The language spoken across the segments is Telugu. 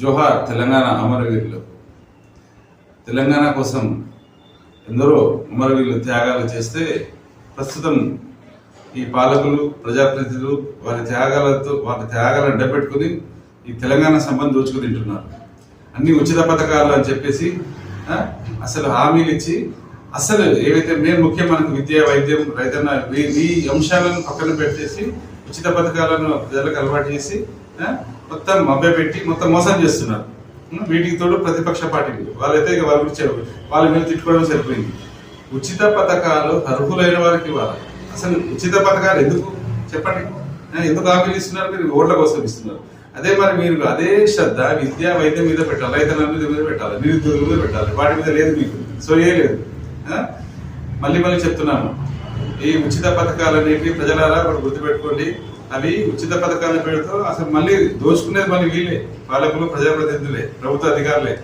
జోహార్ తెలంగాణ అమరవీరులు. తెలంగాణ కోసం ఎందరో అమరవీరులు త్యాగాలు చేస్తే ప్రస్తుతం ఈ పాలకులు ప్రజాప్రతినిధులు వారి త్యాగాలతో వారి త్యాగాలను అడ్డపెట్టుకుని ఈ తెలంగాణ సంబంధం దోచుకుని తింటున్నారు. అన్ని ఉచిత పథకాలు అని చెప్పేసి అసలు హామీలు ఇచ్చి అసలు ఏవైతే మేము ముఖ్యం మనకు విద్య వైద్యం రైతన్న ఈ- అంశాలను పక్కన పెట్టేసి ఉచిత పథకాలను ప్రజలకు అలవాటు చేసి మొత్తం మొత్తం మభ్యపెట్టి మొత్తం మోసం చేస్తున్నారు. వీటికి తోడు ప్రతిపక్ష పార్టీలు వాళ్ళైతే ఇక వాళ్ళ గురించి వాళ్ళ మీద తిట్టుకోవడం సరిపోయింది. ఉచిత పథకాలు అర్హులైన వారికి ఇవ్వాలి. అసలు ఉచిత పథకాలు ఎందుకు? చెప్పండి. ఎందుకు ఆఫీలు ఇస్తున్నారు? మీరు ఓట్ల కోసం ఇస్తున్నారు. అదే మరి మీరు అదే శ్రద్ధ విద్య వైద్యం మీద పెట్టాలి. రైతుల మీద పెట్టాలి. నిరుద్యోగుల మీద పెట్టాలి. వాటి మీద లేదు మీకు. సో ఏ లేదు. మళ్ళీ మళ్ళీ చెప్తున్నాను. ఈ ఉచిత పథకాలు అనేవి ప్రజలారా ఒకటి గుర్తుపెట్టుకోండి. అవి ఉచిత పథకాల పేరుతో అసలు మళ్ళీ దోచుకునేది మళ్ళీ వీళ్ళే. పాలకులు ప్రజాప్రతినిధులే ప్రభుత్వ అధికారులే.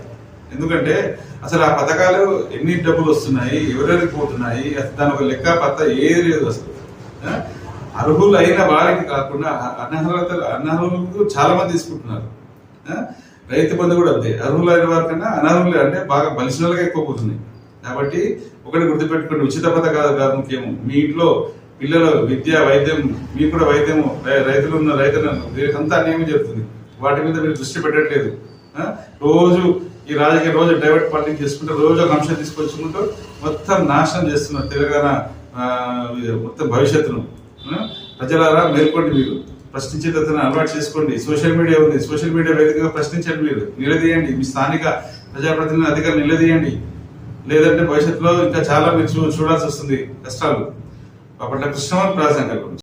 ఎందుకంటే అసలు ఆ పథకాలు ఎన్ని డబ్బులు వస్తున్నాయి ఎవరెవరికి పోతున్నాయి దాని ఒక లెక్క పత్త ఏది లేదు అసలు. ఆ? అర్హులు అయిన వారికి కాకుండా అనర్హత అనర్హులకు చాలా మంది తీసుకుంటున్నారు. రైతు బంధు కూడా అంతే. అర్హులు అయిన అనర్హులు అంటే బాగా బలిసిన వాళ్ళకి ఎక్కువ పోతున్నాయి. కాబట్టి ఒకటి గుర్తుపెట్టుకోండి ఉచిత పథకాలు కాదు ముఖ్యము. మీ ఇంట్లో పిల్లల విద్య వైద్యం మీకు కూడా వైద్యము రై- రైతులు ఉన్న రైతులను వీరికంతా అన్యాయం జరుగుతుంది. వాటి మీద మీరు దృష్టి పెట్టట్లేదు. రోజు ఈ రాజకీయ రోజు డైవర్ట్ పార్టీ చేసుకుంటూ రోజు ఒక అంశం తీసుకొచ్చుకుంటూ మొత్తం నాశనం చేస్తున్నారు తెలంగాణ మొత్తం భవిష్యత్తును. ప్రజలారా మేల్కోండి మీరు. ప్రశ్నించే తత్వాన్ని అలవాటు చేసుకోండి. సోషల్ మీడియా ఉంది. సోషల్ మీడియా వేదికగా ప్రశ్నించండి మీరు. నిలదీయండి. మీ స్థానిక ప్రజాప్రతినిధి అధికారులు నిలదీయండి. లేదంటే భవిష్యత్తులో ఇంకా చాలా మీరు చూడాల్సి వస్తుంది కష్టాలు. అప్పట్లో కృష్ణవన్ గురించి.